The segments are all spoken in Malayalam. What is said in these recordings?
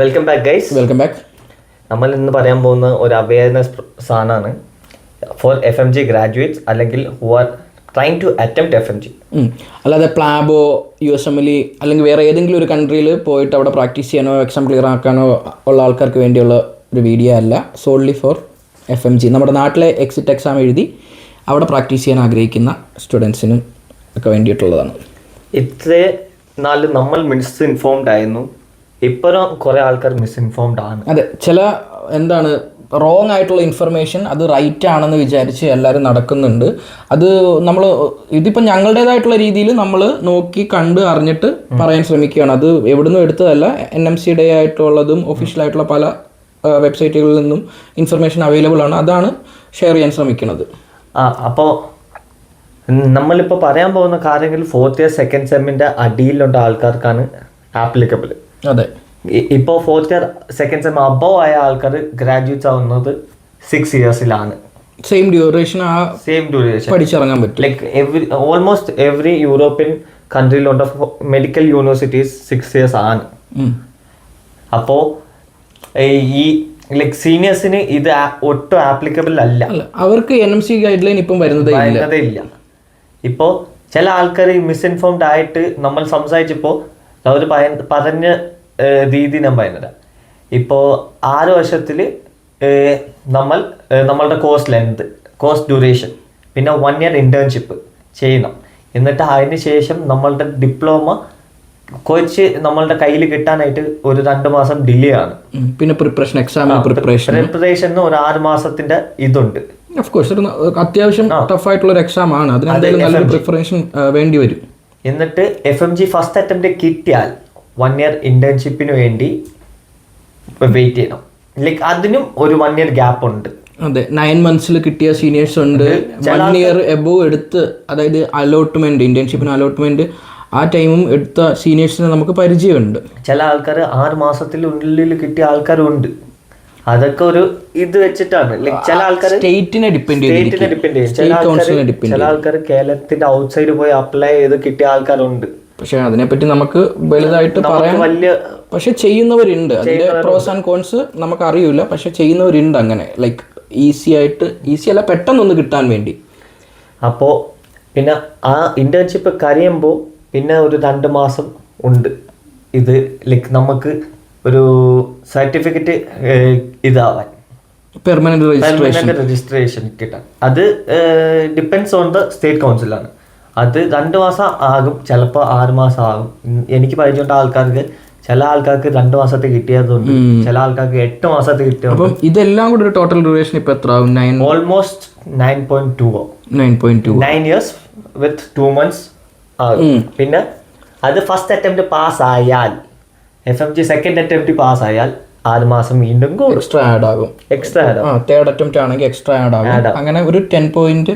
Welcome back guys welcome back നമ്മൾ ഇന്ന് പറയാൻ പോകുന്ന ഒരു അവയർനെസ് സാധനമാണ് for F M G graduates അല്ലെങ്കിൽ who are trying to attempt F M G അല്ലാതെ പ്ലാബോ യു എസ് എമ്മിൽ അല്ലെങ്കിൽ വേറെ ഏതെങ്കിലും ഒരു കൺട്രിയിൽ പോയിട്ട് അവിടെ പ്രാക്ടീസ് ചെയ്യാനോ എക്സാം ക്ലിയർ ആക്കാനോ ഉള്ള ആൾക്കാർക്ക് വേണ്ടിയുള്ള ഒരു വീഡിയോ അല്ല. So only for F M G നമ്മുടെ നാട്ടിലെ എക്സിറ്റ് എക്സാം എഴുതി അവിടെ പ്രാക്ടീസ് ചെയ്യാൻ ആഗ്രഹിക്കുന്ന സ്റ്റുഡൻസിനും ഒക്കെ വേണ്ടിയിട്ടുള്ളതാണ്. ഇത്രേ നാല് നമ്മൾ മിനിസ്റ്റർ ഇൻഫോംഡ് ആയിരുന്നു. ഇപ്പോഴും കുറേ ആൾക്കാർ മിസ്ഇൻഫോംഡ് ആണ്. അതെ ചില എന്താണ് റോങ് ആയിട്ടുള്ള ഇൻഫർമേഷൻ അത് റൈറ്റ് ആണെന്ന് വിചാരിച്ച് എല്ലാവരും നടക്കുന്നുണ്ട്. അത് നമ്മൾ ഇതിപ്പോൾ ഞങ്ങളുടേതായിട്ടുള്ള രീതിയിൽ നമ്മൾ നോക്കി കണ്ട് അറിഞ്ഞിട്ട് പറയാൻ ശ്രമിക്കുകയാണ്. അത് എവിടുന്നും എടുത്തതല്ല. എൻ എം സി ഡേ ആയിട്ടുള്ളതും ഒഫീഷ്യലായിട്ടുള്ള പല വെബ്സൈറ്റുകളിൽ നിന്നും ഇൻഫർമേഷൻ അവൈലബിൾ ആണ്. അതാണ് ഷെയർ ചെയ്യാൻ ശ്രമിക്കുന്നത്. ആ അപ്പോൾ നമ്മളിപ്പോൾ പറയാൻ പോകുന്ന കാര്യങ്ങൾ ഫോർത്ത് ഇയർ സെക്കൻഡ് സെമ്മിന്റെ അടിയിലുള്ള ആൾക്കാർക്കാണ് ആപ്ലിക്കബിൾ അതെ. ഇപ്പോൾ fourth year second sem above ആയ ആൾക്കാർ ഗ്രാജുവേറ്റ്സ് ആവുന്നത് സിക്സ് ഇയേഴ്സിലാണ് സെയിം ഡ്യൂറേഷൻ ആ സെയിം ഡ്യൂറേഷൻ പഠിച്ചിറങ്ങാൻ പറ്റും. Like every almost every European കൺട്രിയിലുണ്ട് medical universities six years ആണ്. അപ്പോൾ ഈ ലൈക് സീനിയേഴ്സിന് ഇത് ഒട്ടും ആപ്ലിക്കബിൾ അല്ല. അവർക്ക് N M C guideline ഇപ്പം വരുന്നത് ഇല്ല. ഇപ്പോൾ ചില ആൾക്കാർ മിസ്ഇൻഫോംഡ് ആയിട്ട് നമ്മൾ സംസാരിച്ചപ്പോൾ അവർ പറഞ്ഞ രീതി ഞാൻ പറയുന്നത്. ഇപ്പോൾ ആറ് വർഷത്തിൽ നമ്മൾ നമ്മളുടെ കോഴ്സ് ലെങ്ത് കോഴ്സ് ഡ്യൂറേഷൻ പിന്നെ വൺ ഇയർ ഇന്റേൺഷിപ്പ് ചെയ്യണം. എന്നിട്ട് അതിന് ശേഷം നമ്മളുടെ ഡിപ്ലോമ കോച്ച് നമ്മളുടെ കയ്യിൽ കിട്ടാനായിട്ട് ഒരു രണ്ട് മാസം ഡിലേ ആണ്. പിന്നെ പ്രിപ്പറേഷൻ എക്സാം പ്രിപ്പറേഷൻ പ്രിപ്പറേഷൻ ഒരു ആറ് മാസത്തിന്റെ ഇതുണ്ട്. കോഴ്സ് അത്യാവശ്യം ടഫ് ആയിട്ടുള്ള ഒരു എക്സാം ആണ്. നല്ലൊരു പ്രിപ്പറേഷൻ വേണ്ടി വരും. എന്നിട്ട് F M G first attempt കിട്ടിയാൽ വൺ ഇയർ ഇന്റേൺഷിപ്പിന് വേണ്ടി വെയിറ്റ് ചെയ്യണം. ലൈക്ക് അതിനും ഒരു വൺ ഇയർ ഗ്യാപ്പ് ഉണ്ട്. അതെ നയൻ മന്ത്സിൽ കിട്ടിയ സീനിയേഴ്സ് ഉണ്ട്. വൺ ഇയർ എബോ എടുത്ത് അതായത് അലോട്ട്മെന്റ് ഇന്റേൺഷിപ്പിന് അലോട്ട്മെന്റ് ആ ടൈമും എടുത്ത സീനിയേഴ്സിന് നമുക്ക് പരിചയമുണ്ട്. ചില ആൾക്കാർ ആറ് മാസത്തിനുള്ളിൽ കിട്ടിയ ആൾക്കാരുണ്ട്. അതൊക്കെ ഒരു ഇത് വെച്ചിട്ടാണ്. ചില ആൾക്കാർ സ്റ്റേറ്റിനെ ഡിപ്പെൻഡ് സ്റ്റേറ്റിനെ ഡിപ്പെൻഡ് ചെയ്യും. ചില ആൾക്കാർ കേരളത്തിന്റെ ഔട്ട്സൈഡ് പോയി അപ്ലൈ ചെയ്ത് കിട്ടിയ ആൾക്കാരുണ്ട്. പക്ഷെ അതിനെപ്പറ്റി നമുക്ക് വലുതായിട്ട് പറയാൻ വലിയ പക്ഷെ ചെയ്യുന്നവരുണ്ട്. അതിന്റെ പ്രോസ് ആൻഡ് കോൺസ് നമുക്ക് അറിയില്ല പക്ഷെ ചെയ്യുന്നവരുണ്ട് അങ്ങനെ. ലൈക്ക് ഈസി ആയിട്ട് ഈസി അല്ല പെട്ടെന്നൊന്ന് കിട്ടാൻ വേണ്ടി. അപ്പോ പിന്നെ ആ ഇന്റേൺഷിപ്പ് കരയുമ്പോൾ പിന്നെ ഒരു രണ്ട് മാസം ഉണ്ട്. ഇത് ലൈക്ക് നമുക്ക് ഒരു സർട്ടിഫിക്കറ്റ് ഇതാവാൻ. പെർമനന്റ് രജിസ്ട്രേഷൻ രജിസ്ട്രേഷൻ കിട്ടാൻ. അത് ഡിപ്പെൻസ് ഓൺ ദ സ്റ്റേറ്റ് കൗൺസിലാണ് അത് രണ്ട് മാസം ആകും ചിലപ്പോൾ ആറ് മാസം ആകും. എനിക്ക് പരിചയമുണ്ട് ആൾക്കാർക്ക് ചില ആൾക്കാർക്ക് രണ്ട് മാസത്തെ കിട്ടിയതുണ്ട്. ചില ആൾക്കാർക്ക് എട്ട് മാസത്തെ കിട്ടിയ അപ്പം ഇതെല്ലാം കൂടെ ഒരു ടോട്ടൽ ഡ്യൂറേഷൻ ഇപ്പൊ എത്ര ആകും nine almost nine point two nine point two nine years with two months പിന്നെ അത് ഫസ്റ്റ് അറ്റംപ്റ്റ് പാസ് ആയാൽ F M G second attempt pass ആയാൽ ആറ് മാസം വീണ്ടും കൂടും എക്സ്ട്രാ ആഡ് ആകും. എക്സ്ട്രാ ആഡ് ആകും. തേർഡ് അറ്റംപ്റ്റ് ആണെങ്കിൽ എക്സ്ട്രാ ആഡ് ആകും. അങ്ങനെ ഒരു ടെൻ പോയിന്റ്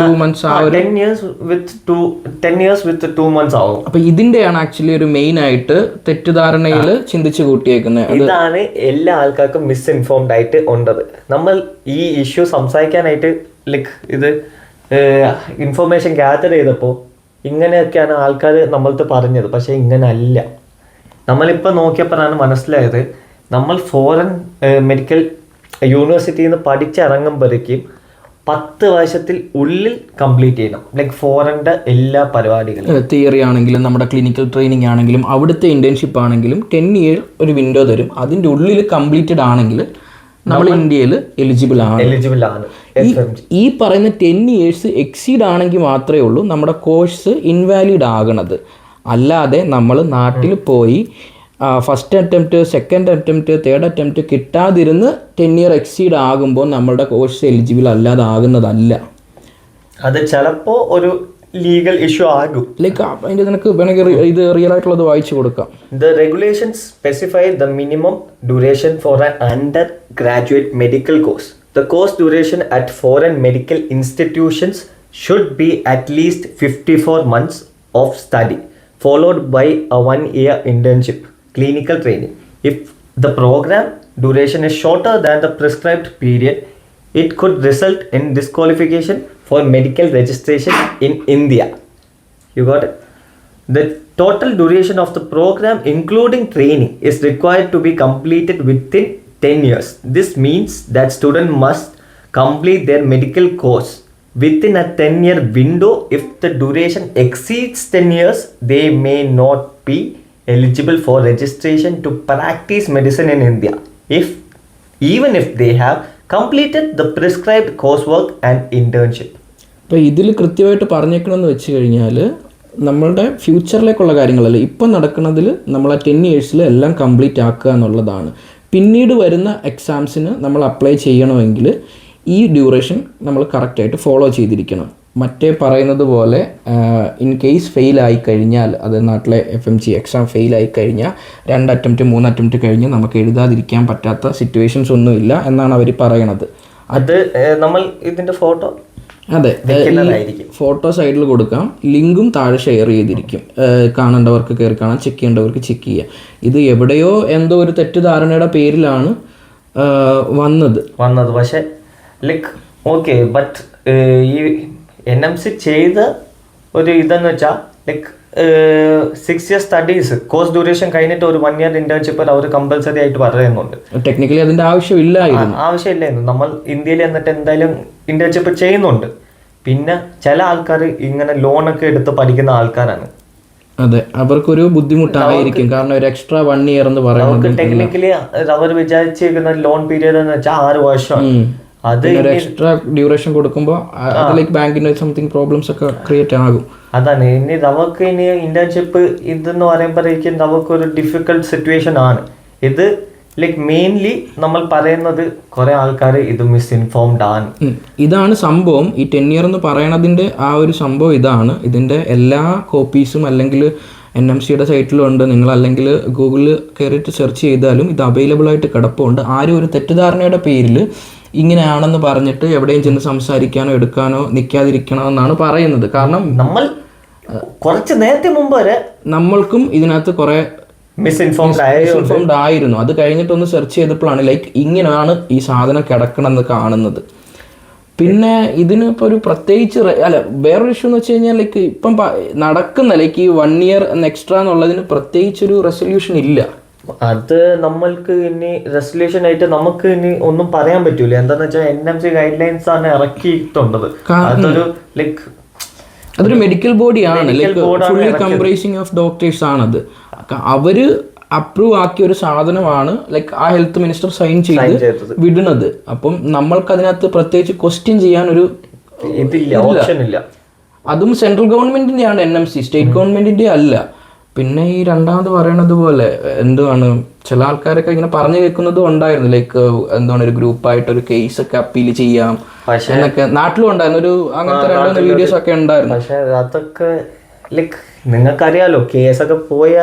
ടു മന്ത്സ് ആ ഒരു ten years with two ten years with two months ആകും അപ്പൊ ഇതിന്റെയാണ് ആക്ച്വലി ഒരു മെയിൻ ആയിട്ട് തെറ്റിദ്ധാരണയിൽ ചിന്തിച്ചു കൂട്ടിയേക്കുന്നത് ഇതാണ് എല്ലാ ആൾക്കാർക്കും മിസ്ഇൻഫോംഡ് ആയിട്ട് ഉണ്ടത്. നമ്മൾ ഈ ഇഷ്യൂ സംസാരിക്കാനായിട്ട് ലൈക്ക് ഇത് ഇൻഫർമേഷൻ ഗ്യാതർ ചെയ്തപ്പോൾ ഇങ്ങനെയൊക്കെയാണ് ആൾക്കാർ നമ്മളത് പറഞ്ഞത്. പക്ഷെ ഇങ്ങനെ അല്ല നമ്മളിപ്പോൾ നോക്കിയപ്പോഴാണ് മനസ്സിലായത് നമ്മൾ ഫോറൻ മെഡിക്കൽ യൂണിവേഴ്സിറ്റിയിൽ നിന്ന് പഠിച്ചിറങ്ങുമ്പോഴേക്കും പത്ത് വർഷത്തിൽ ഉള്ളിൽ കംപ്ലീറ്റ് ചെയ്യണം. ലൈക്ക് ഫോറിന്റെ എല്ലാ പരിപാടികളും. തിയറി ആണെങ്കിലും നമ്മുടെ ക്ലിനിക്കൽ ട്രെയിനിങ് ആണെങ്കിലും അവിടുത്തെ ഇന്റേൺഷിപ്പ് ആണെങ്കിലും ടെൻ ഇയർ ഒരു വിൻഡോ തരും. അതിന്റെ ഉള്ളിൽ കംപ്ലീറ്റഡ് ആണെങ്കിൽ നമ്മൾ ഇന്ത്യയിൽ എലിജിബിൾ ആണ്. എലിജിബിൾ ആണ്. ഈ ഈ പറയുന്ന ടെൻ ഇയേഴ്സ് എക്സീഡ് ആണെങ്കിൽ മാത്രമേ ഉള്ളൂ നമ്മുടെ കോഴ്സ് ഇൻവാലിഡ് ആകണത്. അല്ലാതെ നമ്മൾ നാട്ടിൽ പോയി first attempt second attempt third attempt കിട്ടാതിരുന്ന് ten year exceed ആകുമ്പോൾ നമ്മളുടെ കോഴ്സ് എലിജിബിൾ അല്ലാതാകുന്നതല്ല. അത് ചിലപ്പോൾ ഒരു ലീഗൽ ഇഷ്യൂ ആകും. ലൈക്ക് അതിന്റെ നിനക്ക് വേണമെങ്കിൽ ഇത് റിയൽ ആയിട്ടുള്ളത് വായിച്ചു കൊടുക്കാം. The regulation specify the minimum duration for a undergraduate medical course the course duration at foreign medical institutions should be at least fifty four months of study followed by a one year internship clinical training. If the program duration is shorter than the prescribed period, it could result in disqualification for medical registration in India. You got it? The total duration of the program including training is required to be completed within 10 years this means that student must complete their medical course within a 10 year window if the duration exceeds 10 years they may not be eligible for registration to practice medicine in india. If even if they have completed the prescribed coursework and internship. അപ്പോൾ ഇതിൽ കൃത്യമായിട്ട് പറഞ്ഞേക്കണമെന്ന് വെച്ച് കഴിഞ്ഞാൽ നമ്മളുടെ ഫ്യൂച്ചറിലേക്കുള്ള കാര്യങ്ങളല്ല. ഇപ്പം നടക്കുന്നതിൽ നമ്മൾ ആ ടെൻ ഇയേഴ്സിൽ എല്ലാം കംപ്ലീറ്റ് ആക്കുക എന്നുള്ളതാണ്. പിന്നീട് വരുന്ന എക്സാംസിന് നമ്മൾ അപ്ലൈ ചെയ്യണമെങ്കിൽ ഈ ഡ്യൂറേഷൻ നമ്മൾ കറക്റ്റായിട്ട് ഫോളോ ചെയ്തിരിക്കണം. മറ്റേ പറയുന്നത് പോലെ ഇൻ കേസ് ഫെയിൽ ആയി കഴിഞ്ഞാൽ അത് നാട്ടിലെ F M G exam fail ആയി കഴിഞ്ഞാൽ രണ്ട് അറ്റംപ്റ്റ് മൂന്ന് അറ്റംപ്റ്റ് കഴിഞ്ഞ് നമുക്ക് എഴുതാതിരിക്കാൻ പറ്റാത്ത സിറ്റുവേഷൻസ് ഒന്നുമില്ല എന്നാണ് അവർ പറയണത്. അത് നമ്മൾ ഇതിന്റെ ഫോട്ടോ അതെ ഫോട്ടോ സൈഡിൽ കൊടുക്കാം. ലിങ്കും താഴെ ഷെയർ ചെയ്തിരിക്കും. കാണേണ്ടവർക്ക് കയറി കാണാം ചെക്ക് ചെയ്യേണ്ടവർക്ക് ചെക്ക് ചെയ്യാം. ഇത് എവിടെയോ എന്തോ ഒരു തെറ്റിദ്ധാരണയുടെ പേരിലാണ് വന്നത്. വന്നത്. പക്ഷേ ലൈക്ക് ഓക്കെ ബട്ട് ഈ എൻ എം സി ചെയ്ത ഒരു ഇതെന്ന് വെച്ചാൽ like six year studies course duration കഴിഞ്ഞിട്ട് ഒരു വൺ ഇയർ ഇന്റേൺഷിപ്പ് അവർ കമ്പൽസറി ആയിട്ട് പറയുന്നുണ്ട്. ടെക്നിക്കലി അതിന്റെ ആവശ്യമില്ലായിരുന്നു. ആ- ആവശ്യമില്ലായിരുന്നു. നമ്മൾ ഇന്ത്യയിൽ എന്നിട്ട് എന്തായാലും ഇന്റേൺഷിപ്പ് ചെയ്യുന്നുണ്ട്. പിന്നെ ചില ആൾക്കാർ ഇങ്ങനെ ലോൺ ഒക്കെ എടുത്ത് പഠിക്കുന്ന ആൾക്കാരാണ്. അതെ അവർക്കൊരു ബുദ്ധിമുട്ടായിരിക്കും. കാരണം ഒരു എക്സ്ട്രാ വൺ ഇയർ എന്ന് പറയുന്നത് ടെക്നിക്കലി അവർ വിചാരിച്ചിരിക്കുന്ന ലോൺ പീരീഡ് എന്ന് വെച്ചാൽ ആറ് വർഷമാണ് അത് എക്സ്ട്രാ ഡ്യൂറേഷൻ കൊടുക്കുമ്പോൾ ലൈക്ക് ബാങ്കിന് സംതിങ് പ്രോബ്ലംസ് ഒക്കെ ക്രിയേറ്റ് ആകും. അതാണ്. ഇനി നമുക്ക് ഇനി ഇന്റേൺഷിപ്പ് ഇതെന്ന് പറയുമ്പോഴേക്കും നമുക്ക് ഒരു ഡിഫിക്കൽട്ട് സിറ്റുവേഷൻ ആണ്. ഇത് ലൈക്ക് മെയിൻലി നമ്മൾ പറയുന്നത് കുറെ ആൾക്കാർ ഇത് മിസ്ഇൻഫോംഡ് ആണ്. ഇതാണ് സംഭവം. ഈ ടെൻ ഇയർ എന്ന് പറയണതിന്റെ ആ ഒരു സംഭവം ഇതാണ്. ഇതിന്റെ എല്ലാ കോപ്പീസും അല്ലെങ്കിൽ എൻ എം സിയുടെ സൈറ്റിലുണ്ട് നിങ്ങൾ അല്ലെങ്കിൽ ഗൂഗിളിൽ കയറിയിട്ട് സെർച്ച് ചെയ്താലും ഇത് അവൈലബിൾ ആയിട്ട് കിടപ്പുണ്ട്. ആരും ഒരു തെറ്റിദ്ധാരണയുടെ പേരിൽ ഇങ്ങനെയാണെന്ന് പറഞ്ഞിട്ട് എവിടെയും ചെന്ന് സംസാരിക്കാനോ എടുക്കാനോ നിൽക്കാതിരിക്കണോ എന്നാണ് പറയുന്നത്. കാരണം നമ്മൾ കുറച്ച് നേരത്തെ മുമ്പ് വരെ നമ്മൾക്കും ഇതിനകത്ത് കുറേ മിസ്ഇൻഫോംഡ് ആയ ഇൻഫോംഡ് ആയിരുന്നു. അത് കഴിഞ്ഞിട്ടൊന്ന് സെർച്ച് ചെയ്തപ്പോഴാണ് ലൈക്ക് ഇങ്ങനെയാണ് ഈ സാധനം കിടക്കണമെന്ന് കാണുന്നത്. പിന്നെ ഇതിന് ഇപ്പോൾ ഒരു പ്രത്യേകിച്ച് അല്ല വേറൊരു ഇഷ്യൂ എന്ന് വെച്ച് കഴിഞ്ഞാൽ ലൈക്ക് ഇപ്പം നടക്കുന്ന ലൈക്ക് ഈ വൺ ഇയർ എക്സ്ട്രാ എന്നുള്ളതിന് പ്രത്യേകിച്ചൊരു റെസൊല്യൂഷൻ ഇല്ല. അത് നമ്മൾക്ക് ഇനി റെസൊല്യൂഷൻ ആയിട്ട് നമുക്ക് ഇനി ഒന്നും പറയാൻ പറ്റൂല. എന്താന്ന് വെച്ചാൽ N M C guidelines ആണ് ഇറക്കിയിട്ടുള്ളത്. അതൊരു ലൈക്ക് അതൊരു മെഡിക്കൽ ബോഡിയാണ് like fully comprising of doctors ആണത്. അവർ അപ്രൂവ് ആക്കിയ ഒരു സാധനമാണ് ലൈക്ക് ആ ഹെൽത്ത് മിനിസ്റ്റർ സൈൻ ചെയ്ത്. വിടുന്നത്. അപ്പം നമ്മൾക്ക് അതിനകത്ത് പ്രത്യേകിച്ച് ക്വസ്റ്റ്യൻ ചെയ്യാൻ ഒരു ഇതില്ല അതും സെൻട്രൽ ഗവൺമെന്റിന്റെ ആണ് എൻ എം സി സ്റ്റേറ്റ് ഗവൺമെന്റിന്റെ അല്ല പിന്നെ ഈ രണ്ടാമത് പറയണത് പോലെ എന്തുവാണ് ചില ആൾക്കാരൊക്കെ ഇങ്ങനെ പറഞ്ഞു കേൾക്കുന്നതും ഉണ്ടായിരുന്നു. ലൈക്ക് എന്താണ് ഒരു ഗ്രൂപ്പായിട്ട് ഒരു കേസ് ഒക്കെ അപ്പീൽ ചെയ്യാം എന്നൊക്കെ. നാട്ടിലും ഉണ്ടായിരുന്നു. ഒരു അങ്ങനത്തെ രണ്ട് വീഡിയോസ് ഒക്കെ ഉണ്ടായിരുന്നു. പക്ഷെ അതൊക്കെ ലൈക്ക് നിങ്ങൾക്കറിയാലോ കേസൊക്കെ പോയ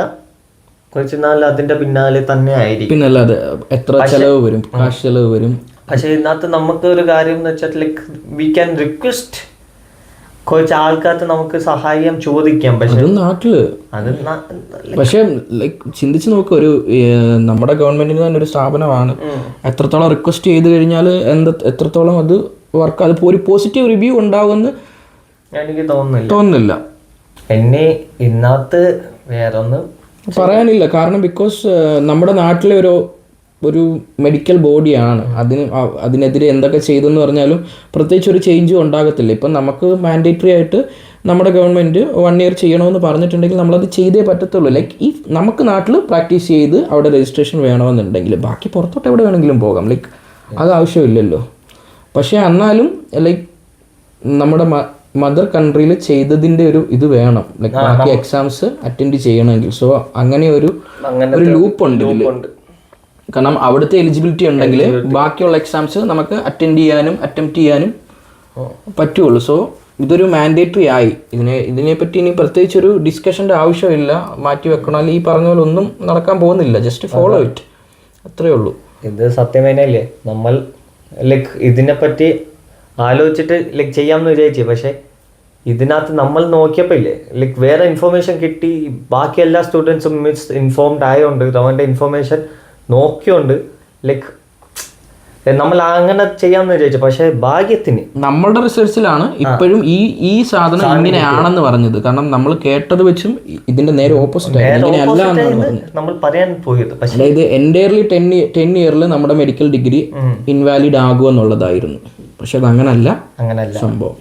കുറച്ച് നാൾ അതിന്റെ പിന്നാലെ തന്നെ ആയിരിക്കും. പിന്നെ അല്ലാതെ എത്ര ചെലവ് വരും കാശ് ചെലവ് വരും. പക്ഷെ ഇതിനകത്ത് നമുക്ക് ഒരു കാര്യം എന്ന് വെച്ചാൽ ലൈക്ക് വി ക്യാൻ റിക്വസ്റ്റ് കുറച്ച് ആൾക്കാർക്ക് നമുക്ക് സഹായം ചോദിക്കാം പക്ഷെ നാട്ടിൽ. അത് പക്ഷെ ലൈക്ക് ചിന്തിച്ച് നോക്കുക ഒരു നമ്മുടെ ഗവൺമെന്റിന് തന്നെ ഒരു സ്ഥാപനമാണ്. എത്രത്തോളം റിക്വസ്റ്റ് ചെയ്ത് കഴിഞ്ഞാൽ എന്താ എത്രത്തോളം അത് വർക്ക് അത് ഒരു പോസിറ്റീവ് റിവ്യൂ ഉണ്ടാവുമെന്ന് എനിക്ക് തോന്നുന്നില്ല. തോന്നുന്നില്ല. എന്നെ ഇന്നത്തെ വേറൊന്നും പറയാനില്ല. കാരണം ബിക്കോസ് നമ്മുടെ നാട്ടിലെ ഒരു ഒരു മെഡിക്കൽ ബോഡിയാണ് അതിന് അതിനെതിരെ എന്തൊക്കെ ചെയ്തെന്ന് പറഞ്ഞാലും പ്രത്യേകിച്ച് ഒരു ചേഞ്ചും ഉണ്ടാകത്തില്ല. ഇപ്പം നമുക്ക് മാൻഡേറ്ററി ആയിട്ട് നമ്മുടെ ഗവൺമെന്റ് വൺ ഇയർ ചെയ്യണമെന്ന് പറഞ്ഞിട്ടുണ്ടെങ്കിൽ നമ്മളത് ചെയ്തേ പറ്റത്തുള്ളൂ. ലൈക്ക് ഈ നമുക്ക് നാട്ടിൽ പ്രാക്ടീസ് ചെയ്ത് അവിടെ രജിസ്ട്രേഷൻ വേണമെന്നുണ്ടെങ്കിൽ ബാക്കി പുറത്തോട്ട് എവിടെ വേണമെങ്കിലും പോകാം. ലൈക്ക് അത് ആവശ്യമില്ലല്ലോ. പക്ഷേ എന്നാലും ലൈക്ക് നമ്മുടെ മദർ കൺട്രിയിൽ ചെയ്തതിന്റെ ഒരു ഇത് വേണം. ലൈക്ക് ബാക്കി എക്സാംസ് അറ്റൻഡ് ചെയ്യണമെങ്കിൽ. സോ അങ്ങനെ ഒരു ഒരു ലൂപ്പ് ഉണ്ട്. കാരണം അവിടുത്തെ എലിജിബിലിറ്റി ഉണ്ടെങ്കിൽ ബാക്കിയുള്ള എക്സാംസ് നമുക്ക് അറ്റൻഡ് ചെയ്യാനും അറ്റംപ്റ്റ് ചെയ്യാനും പറ്റുള്ളൂ. സോ ഇതൊരു മാൻഡേറ്ററി ആയി. ഇതിനെ ഇതിനെപ്പറ്റി ഇനി പ്രത്യേകിച്ച് ഒരു ഡിസ്കഷന്റെ ആവശ്യമില്ല. മാറ്റി വെക്കണം. അല്ലെങ്കിൽ ഈ പറഞ്ഞ പോലെ ഒന്നും നടക്കാൻ പോകുന്നില്ല. ജസ്റ്റ് ഫോളോ ഇറ്റ് അത്രേ ഉള്ളൂ. ഇത് സത്യം തന്നെയല്ലേ നമ്മൾ ലൈക്ക് ഇതിനെപ്പറ്റി ആലോചിച്ചിട്ട് ലൈക്ക് ചെയ്യാമെന്ന് വിചാരിച്ചു. പക്ഷെ ഇതിനകത്ത് നമ്മൾ നോക്കിയപ്പോൾ ഇല്ലേ ലൈക്ക് വേറെ ഇൻഫർമേഷൻ കിട്ടി. ബാക്കി എല്ലാ സ്റ്റുഡൻസും മിസ് ഇൻഫോംഡ് ആയതുകൊണ്ട് അവന്റെ ഇൻഫർമേഷൻ നോക്കിയോണ്ട് ലൈക്ക് നമ്മൾ അങ്ങനെ ചെയ്യാന്ന് വിചാരിച്ചു. പക്ഷേ ഭാഗ്യത്തിന് നമ്മളുടെ റിസർച്ചിലാണ് ഇപ്പോഴും ഈ ഈ സാധനം ഇങ്ങനെയാണെന്ന് പറഞ്ഞത്. കാരണം നമ്മൾ കേട്ടത് വെച്ചും ഇതിന്റെ നേരെ ഓപ്പോസിറ്റ് ഇങ്ങനെയല്ല നമ്മൾ പറയാൻ പോയത്. പക്ഷെ അതായത് എന്റയർലി ടെൻ ടെൻ ഇയറിൽ നമ്മുടെ മെഡിക്കൽ ഡിഗ്രി ഇൻവാലിഡ് ആകുമെന്നുള്ളതായിരുന്നു പക്ഷെ അത് അങ്ങനല്ല. അങ്ങനല്ല. സംഭവം.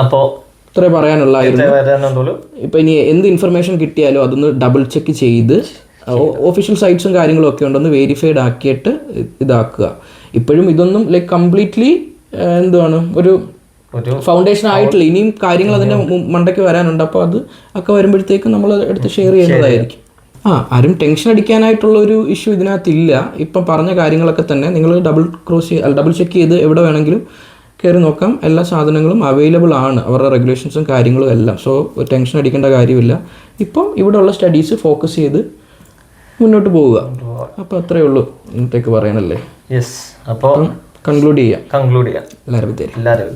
അപ്പോ ഇത്രേ പറയാനുള്ളായിരുന്നു. ഇപ്പൊ ഇപ്പം ഇനി എന്ത് ഇൻഫർമേഷൻ കിട്ടിയാലും അതൊന്ന് ഡബിൾ ചെക്ക് ചെയ്ത് ഒഫീഷ്യൽ സൈറ്റ്സും കാര്യങ്ങളും ഒക്കെ ഉണ്ടെന്ന് വെരിഫൈഡ് ആക്കിയിട്ട് ഇതാക്കുക. ഇപ്പോഴും ഇതൊന്നും ലൈക്ക് കംപ്ലീറ്റ്ലി എന്താണ് ഒരു ഫൗണ്ടേഷൻ ആയിട്ടില്ല. ഇനിയും കാര്യങ്ങൾ അതിന്റെ മണ്ടയ്ക്ക് വരാനുണ്ട്. അപ്പോൾ അത് ഒക്കെ വരുമ്പോഴത്തേക്കും നമ്മൾ എടുത്ത് ഷെയർ ചെയ്യുന്നതായിരിക്കും. ആ ആരും ടെൻഷൻ അടിക്കാനായിട്ടുള്ള ഒരു ഇഷ്യൂ ഇതിനകത്തില്ല. ഇപ്പം പറഞ്ഞ കാര്യങ്ങളൊക്കെ തന്നെ നിങ്ങൾ ഡബിൾ ക്രോസ് ഡബിൾ ചെക്ക് ചെയ്ത് എവിടെ വേണമെങ്കിലും കയറി നോക്കാം. എല്ലാ സാധനങ്ങളും അവൈലബിൾ ആണ്. അവരുടെ റെഗുലേഷൻസും കാര്യങ്ങളും എല്ലാം. സോ ടെൻഷൻ അടിക്കേണ്ട കാര്യമില്ല. ഇപ്പം ഇവിടെയുള്ള സ്റ്റഡീസ് ഫോക്കസ് ചെയ്ത് മുന്നോട്ട് പോവുക. അപ്പോൾ അത്രേ ഉള്ളൂ ഇന്നത്തേക്ക് പറയാനല്ലേ യെസ് അപ്പോൾ കൺക്ലൂഡ് ചെയ്യാം. കൺക്ലൂഡ് ചെയ്യാം. എല്ലാവരും എല്ലാവരും